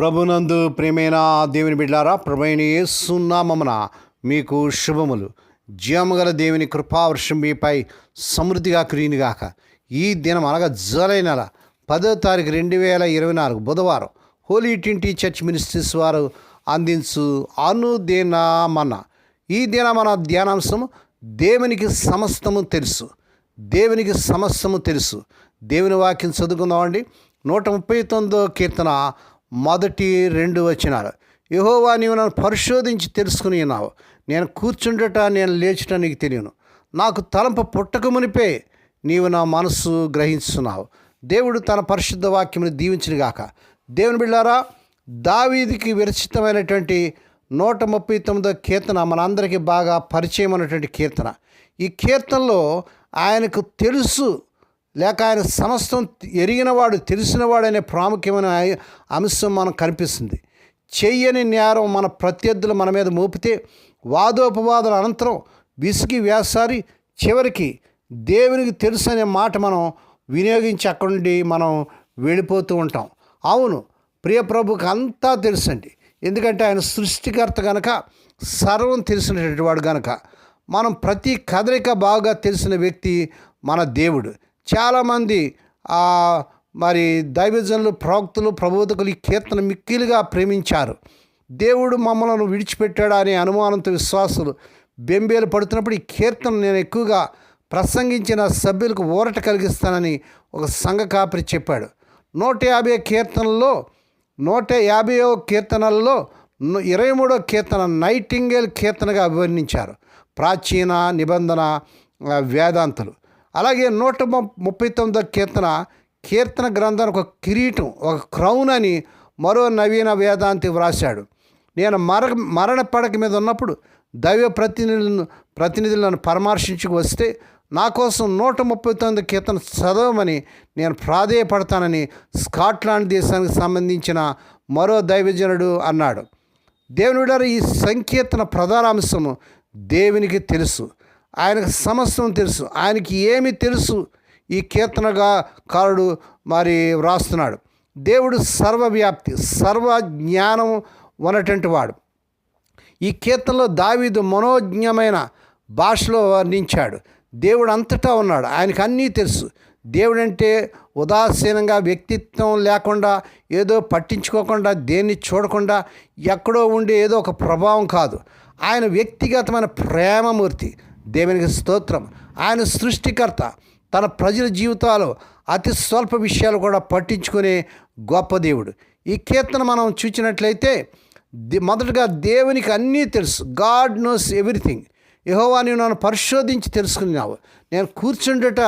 ప్రభునందు ప్రేమైన దేవుని బిడ్డారా ప్రభుని సున్నామమున మీకు శుభములు. జీవముగల దేవుని కృపావర్షం మీపై సమృద్ధిగా కురియునిగాక ఈ దినం అనగా జూలై నెల పదో తారీఖు రెండు వేల ఇరవై నాలుగు బుధవారం హోలీ ట్వంటీ చర్చ్ మినిస్ట్రీస్ వారు అందించు అనుదినమన. ఈ దిన మన ధ్యానాంశం దేవునికి సమస్తము తెలుసు. దేవునికి సమస్తము తెలుసు. దేవుని వాక్యం చదువుకుందామండి. నూట ముప్పై తొమ్మిదో కీర్తన మొదటి రెండు వచనాలు. యహోవా నీవు నన్ను పరిశోధించి తెలుసుకుని ఉన్నావు. నేను కూర్చుండట నేను లేచుట నీకు తెలియను. నాకు తలంపు పుట్టక మునిపే నీవు నా మనస్సు గ్రహిస్తున్నావు దేవుడు తన పరిశుద్ధ వాక్యమును దీవించినగాక దేవుని బిళ్ళారా దావీదికి విరచితమైనటువంటి నూట ముప్పై తొమ్మిదో కీర్తన మనందరికీ బాగా పరిచయం అన్నటువంటి కీర్తన. ఈ కీర్తనలో ఆయనకు తెలుసు లేక ఆయన సమస్తం ఎరిగినవాడు తెలిసినవాడనే ప్రాముఖ్యమైన అంశం మనకు కనిపిస్తుంది. చెయ్యని నేరం మన ప్రత్యర్థులు మన మీద మోపితే వాదోపవాదాల అనంతరం విసిగి వేసారి చివరికి దేవునికి తెలుసు అనే మాట మనం వినియోగించి అక్కడి నుండి మనం వెళ్ళిపోతూ ఉంటాం. అవును ప్రియప్రభుకి అంతా తెలుసండి. ఎందుకంటే ఆయన సృష్టికర్త కనుక సర్వం తెలిసినటువంటి వాడు కనుక మనం ప్రతి కదలిక బాగా తెలిసిన వ్యక్తి మన దేవుడు. చాలామంది మరి దైవజనులు ప్రవక్తలు ప్రబోధకులు ఈ కీర్తన మిక్కిలిగా ప్రేమించారు. దేవుడు మమ్మలను విడిచిపెట్టాడు అనే అనుమానంతో విశ్వాసులు బెంబేలు పడుతున్నప్పుడు ఈ కీర్తన నేను ఎక్కువగా ప్రసంగించిన సభ్యులకు ఊరట కలిగిస్తానని ఒక సంఘ కాపరి చెప్పాడు. నూట యాభై కీర్తనల్లో నూట యాభైవ కీర్తనల్లో ఇరవై మూడో కీర్తన నైటింగేల్ కీర్తనగా అభివర్ణించారు. ప్రాచీన నిబంధన వేదాంతులు. అలాగే నూట ము- ముప్పై తొమ్మిదో కీర్తన కీర్తన గ్రంథానికి ఒక కిరీటం ఒక క్రౌన్ అని మరో నవీన వేదాంతి వ్రాశాడు. నేను మర మరణ పడక మీద ఉన్నప్పుడు దైవ ప్రతినిధులను ప్రతినిధులు నన్ను పరామర్శించుకు వస్తే నా కోసం నూట ముప్పై తొమ్మిది కీర్తన చదవమని నేను ప్రాధేయపడతానని స్కాట్లాండ్ దేశానికి సంబంధించిన మరో దైవజనుడు అన్నాడు. దేవుని ఈ సంకీర్తన ప్రధాన అంశము దేవునికి తెలుసు. ఆయనకు సమస్తం తెలుసు. ఆయనకి ఏమి తెలుసు? ఈ కీర్తనగా కారుడు మరి వ్రాస్తున్నాడు. దేవుడు సర్వవ్యాప్తి సర్వ జ్ఞానం ఉన్నటువంటి వాడు. ఈ కీర్తనలో దావీదు మనోజ్ఞమైన భాషలో వర్ణించాడు. దేవుడు అంతటా ఉన్నాడు. ఆయనకు అన్నీ తెలుసు. దేవుడు అంటే ఉదాసీనంగా వ్యక్తిత్వం లేకుండా ఏదో పట్టించుకోకుండా దేన్ని చూడకుండా ఎక్కడో ఉండే ఏదో ఒక ప్రభావం కాదు. ఆయన వ్యక్తిగతమైన ప్రేమమూర్తి. దేవునికి స్తోత్రం. ఆయన సృష్టికర్త. తన ప్రజల జీవితాలు అతి స్వల్ప విషయాలు కూడా పట్టించుకునే గొప్ప దేవుడు. ఈ కీర్తన మనం చూసినట్లయితే మొదటగా దేవునికి అన్నీ తెలుసు. God knows everything. యహోవా నీవు నన్ను పరిశోధించి తెలుసుకున్నావు. నేను కూర్చుండట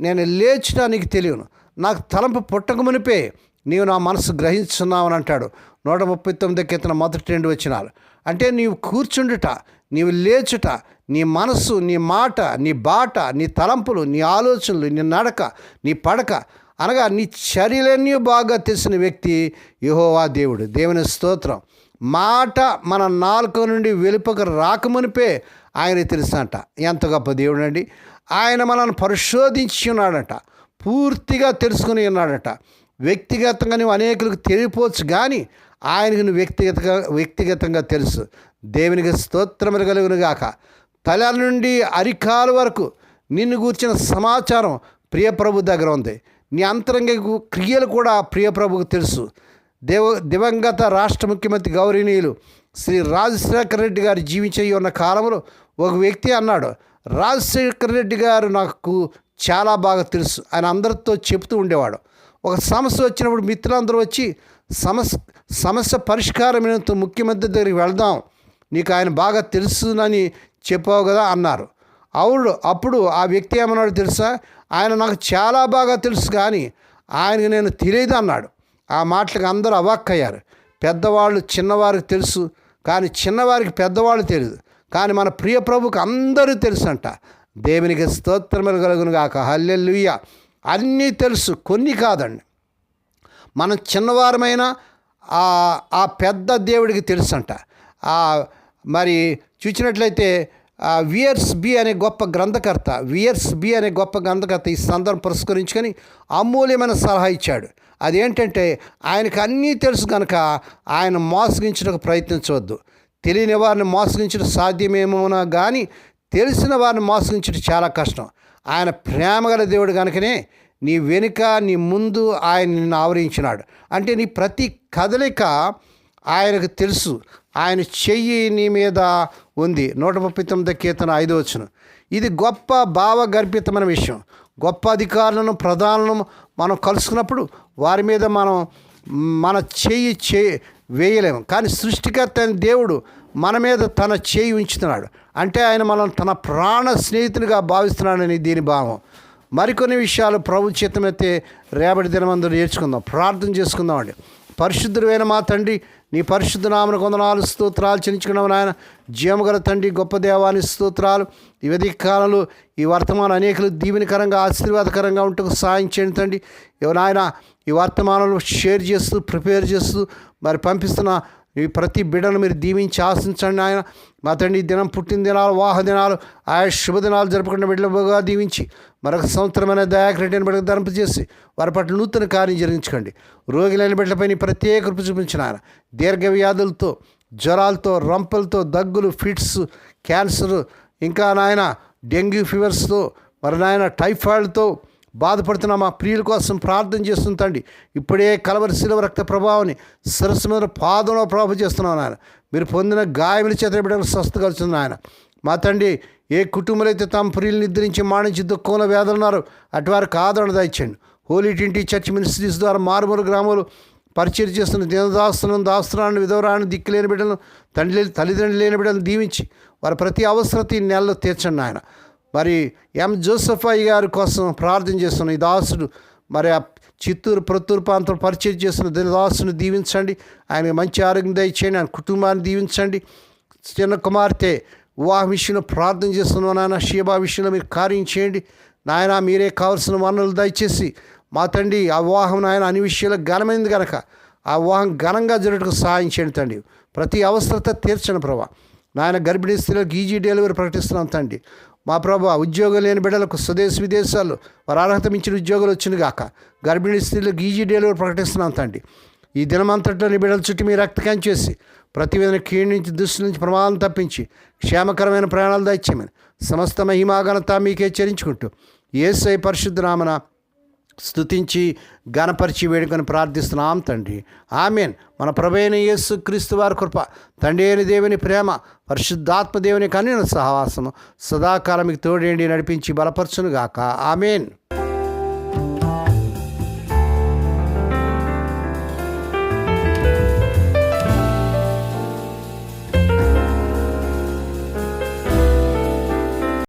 నేను లేచుట నీకు తెలియను. నాకు తలంపు పుట్టక మునిపే నీవు నా మనసు గ్రహించున్నావని అంటాడు. నూట ముప్పై తొమ్మిది కీర్తన మొదటి రెండు వచ్చినాలు అంటే నీవు కూర్చుండుట నీవు లేచుట నీ మనస్సు నీ మాట నీ బాట నీ తలంపులు నీ ఆలోచనలు నీ నడక నీ పడక అనగా నీ చర్యలన్నీ బాగా తెలిసిన వ్యక్తి యహోవా దేవుడు. దేవుని స్తోత్రం. మాట మన నాలుక నుండి వెలుపక రాకమునిపే ఆయన తెలుసంట. ఎంత గొప్ప దేవుడు అండి ఆయన మనల్ని పరిశోధించి ఉన్నాడట. పూర్తిగా తెలుసుకుని ఉన్నాడట. వ్యక్తిగతంగా నువ్వు అనేకులకు తెలియపోవచ్చు కానీ ఆయనకు నువ్వు వ్యక్తిగతంగా వ్యక్తిగతంగా తెలుసు. దేవునికి స్తోత్రములు కలుగునుగాక. తల నుండి అరికాల వరకు నిన్ను గూర్చిన సమాచారం ప్రియప్రభు దగ్గర ఉంది. నీ అంతరంగ క్రియలు కూడా ప్రియప్రభుకు తెలుసు. దేవ దివంగత రాష్ట్ర ముఖ్యమంత్రి గౌరీనీయులు శ్రీ రాజశేఖర రెడ్డి గారు జీవించే ఉన్న కాలంలో ఒక వ్యక్తి అన్నాడు రాజశేఖర రెడ్డి గారు నాకు చాలా బాగా తెలుసు. ఆయన అందరితో చెప్తూ ఉండేవాడు. ఒక సమస్య వచ్చినప్పుడు మిత్రులందరూ వచ్చి సమస్య సమస్య పరిష్కారమైనంత ముఖ్యమంత్రి దగ్గరికి వెళ్దాం. నీకు ఆయన బాగా తెలుసునని చెప్పావు కదా అన్నారు. అవును అప్పుడు ఆ వ్యక్తి ఏమన్నాడు తెలుసా? ఆయన నాకు చాలా బాగా తెలుసు కానీ ఆయనకు నేను తెలియదు అన్నాడు. ఆ మాటలకు అందరూ అవాక్కయ్యారు. పెద్దవాళ్ళు చిన్నవారికి తెలుసు కానీ చిన్నవారికి పెద్దవాళ్ళు తెలియదు. కానీ మన ప్రియ ప్రభుకు అందరూ తెలుసు అంట దేవునికి స్తోత్రములు కలుగును గాక. హల్లెల్లుయ్య అన్నీ తెలుసు కొన్ని కాదండి. మనం చిన్నవారమైన ఆ ఆ పెద్ద దేవుడికి తెలుసంట. ఆ మరి చూసినట్లయితే వియర్స్ బి అనే గొప్ప గ్రంథకర్త వియర్స్ బి అనే గొప్ప గ్రంథకర్త ఈ సందర్భం పురస్కరించుకొని అమూల్యమైన సలహా ఇచ్చాడు. అదేంటంటే ఆయనకు అన్నీ తెలుసు కనుక ఆయన మోసగించడానికి ప్రయత్నించవద్దు. తెలియని వారిని మోసగించడం సాధ్యమేమోనా కానీ తెలిసిన వారిని మోసగించడం చాలా కష్టం. ఆయన ప్రేమగల దేవుడు కనుకనే నీ వెనుక నీ ముందు ఆయన నిన్ను ఆవరించినాడు. అంటే నీ ప్రతి కదలిక ఆయనకు తెలుసు. ఆయన చెయ్యి నీ మీద ఉంది. నూట ముప్పై తొమ్మిది కీర్తన ఐదో వచ్చును ఇది గొప్ప భావగర్భితమైన విషయం. గొప్ప అధికారులను ప్రధానులను మనం కలుసుకున్నప్పుడు వారి మీద మనం మన చేయి చే వేయలేము. కానీ సృష్టికర్త అయిన దేవుడు మన మీద తన చేయి ఉంచుతున్నాడు. అంటే ఆయన మనం తన ప్రాణ స్నేహితునిగా భావిస్తున్నాడని దీని భావం. మరికొన్ని విషయాలు ప్రభు చిత్తమైతే రేపటి దినమందు నేర్చుకుందాం. ప్రార్థన చేసుకుందాం అండి పరిశుద్ధుడైన మా తండ్రి నీ పరిశుద్ధనామన కొందనాలు స్తోత్రాలు చెల్లించుకున్నావు నాయన. జీవగల తండ్రి గొప్ప దేవాని స్తోత్రాలు. ఈ కాలంలో ఈ వర్తమానం అనేకలు దీవెనకరంగా ఆశీర్వాదకరంగా ఉంటకు సాయం చేయండి తండ్రి. నాయన ఈ వర్తమానంలో షేర్ చేస్తూ ప్రిపేర్ చేస్తూ మరి పంపిస్తున్న ఈ ప్రతి బిడ్డను మీరు దీవించి ఆశించండి ఆయన. మా తండ్రి ఈ దినం పుట్టిన దినాలు వాహ దినాలు ఆయా శుభదినాలు జరుపుకున్న బిడ్డలుగా దీవించి మరొక సంవత్సరమైన దయాకరెడ్డిని బిడ్డకు ధరింపు చేసి వారి పట్ల నూతన కార్యం జరిగించుకోండి. రోగిలైన బిడ్డలపై ప్రత్యేక కృప చూపించిన ఆయన. దీర్ఘ వ్యాధులతో జ్వరాలతో రంపలతో దగ్గులు ఫిట్స్ క్యాన్సర్ ఇంకా నాయన డెంగ్యూ ఫీవర్స్తో మరి నాయన టైఫాయిడ్తో బాధపడుతున్న మా ప్రియుల కోసం ప్రార్థన చేస్తుంటండి ఇప్పుడే కలవరి శిలవ రక్త ప్రభావాన్ని సరస్సు మీద పాదంలో ప్రభావం చేస్తున్నాను ఆయన మీరు పొందిన గాయముని చేత బిడ్డలు స్వస్థగలుచున్న ఆయన మా తండ్రి ఏ కుటుంబాలు అయితే తమ ప్రియులు నిద్రించి మాణించి దుఃఖంలో వేదలున్నారు అటువారికి ఆదరణ దాయించండి హోలీ టింటి చర్చ్ మినిస్ట్రీస్ ద్వారా మారుమూల గ్రామాలు పరిచయం చేస్తున్న దీనదాస్తులను దాస్తులను విధవరాన్ని దిక్కులేని బిడ్డలను తండ్రి తల్లిదండ్రులు లేని బిడ్డలను దీవించి వారి ప్రతి అవసరత ఈ నెలలో తీర్చండి ఆయన మరి ఎం జోసఫ్ అయ్య గారి కోసం ప్రార్థన చేస్తున్న. ఈ దాసుడు మరి ఆ చిత్తూరు ప్రత్తూరు ప్రాంతం పరిచయం చేస్తున్న దాసును దీవించండి. ఆయన మంచి ఆరోగ్యం దయచేయండి. ఆయన కుటుంబాన్ని దీవించండి. చిన్న కుమార్తె వివాహ విషయంలో ప్రార్థన చేస్తున్నాను నాయన. షీబా విషయంలో మీరు కార్యం చేయండి. నాయన మీరే కావలసిన వనరులు దయచేసి మా తండ్రి ఆ వివాహం నాయన అన్ని విషయాలు ఘనమైంది కనుక ఆ వివాహం ఘనంగా జరుగుటకు సహాయం చేయండి తండ్రి. ప్రతి అవసరత తీర్చండి ప్రభా. నాయన గర్భిణీ స్త్రీలకు ఈజీ డెలివరీ ప్రకటిస్తున్నాం తండ్రి. మా ప్రభు ఉద్యోగం లేని బిడ్డలకు స్వదేశ విదేశాల్లో వారు అర్హత మించిన ఉద్యోగాలు వచ్చింది కాక గర్భిణీ స్త్రీలకు ఈజీ డెలివరీ ప్రకటిస్తున్నాం తండ్రి. ఈ దినమంతట్లో నీ బిడ్డల చుట్టూ మీ రక్తకం చేసి ప్రతి విధంగా కీడు నుంచి నుంచి ప్రమాదం తప్పించి క్షేమకరమైన ప్రయాణాలు దయచేయమని సమస్త మహిమాఘనత మీకే చరించుకుంటూ ఏసై పరిశుద్ధ నామన స్తుతించి గణపరిచి వేడుకొని ప్రార్థిస్తున్నాం తండ్రి. ఆమెన్. మన ప్రభైన యేసు క్రీస్తు వారి కృప తండ్రి అయిన దేవుని ప్రేమ పరిశుద్ధాత్మ దేవుని కన్నుల సహవాసము సదాకాలం మీకు తోడేండి నడిపించి బలపరచునుగాక. ఆమెన్.